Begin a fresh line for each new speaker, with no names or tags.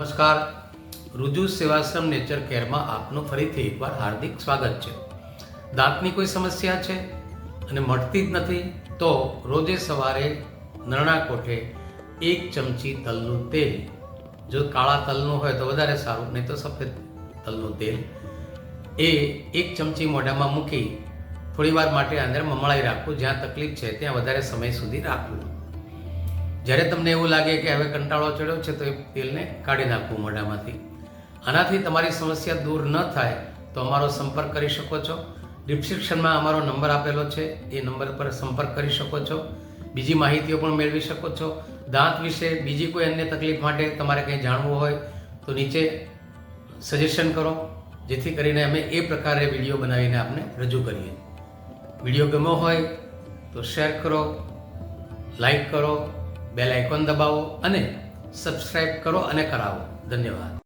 નમસ્કાર. રુજુ સેવાશ્રમ નેચર કેરમાં આપનું ફરીથી એકવાર હાર્દિક સ્વાગત છે. દાંતની કોઈ સમસ્યા છે અને મટતી જ નથી, તો રોજે સવારે નરણા કોઠે એક ચમચી તલનું તેલ. જો કાળા તલનું હોય તો વધારે સારું, નહીં તો સફેદ તલનું તેલ. એ એક ચમચી મોઢામાં મૂકી થોડી વાર માટે અંદર મમળાઈ રાખવું. જ્યાં તકલીફ છે ત્યાં વધારે સમય સુધી રાખવું. જ્યારે તમને એવું લાગે કે હવે કંટાળો ચડ્યો છે, તો એ તેલને કાઢી નાખવું મોઢામાંથી. આનાથી તમારી સમસ્યા દૂર ન થાય તો અમારો સંપર્ક કરી શકો છો. ડિસ્ક્રિપ્શનમાં અમારો નંબર આપેલો છે, એ નંબર પર સંપર્ક કરી શકો છો. બીજી માહિતીઓ પણ મેળવી શકો છો. દાંત વિશે બીજી કોઈ અન્ય તકલીફ માટે તમારે કંઈ જાણવું હોય, તો નીચે સજેશન કરો, જેથી કરીને અમે એ પ્રકારે વીડિયો બનાવીને આપને રજૂ કરીએ. વીડિયો ગમ્યો હોય તો શેર કરો, લાઈક કરો બેલ આઇકોન દબાવો અને સબસ્ક્રાઇબ કરો અને કરાવો. ધન્યવાદ.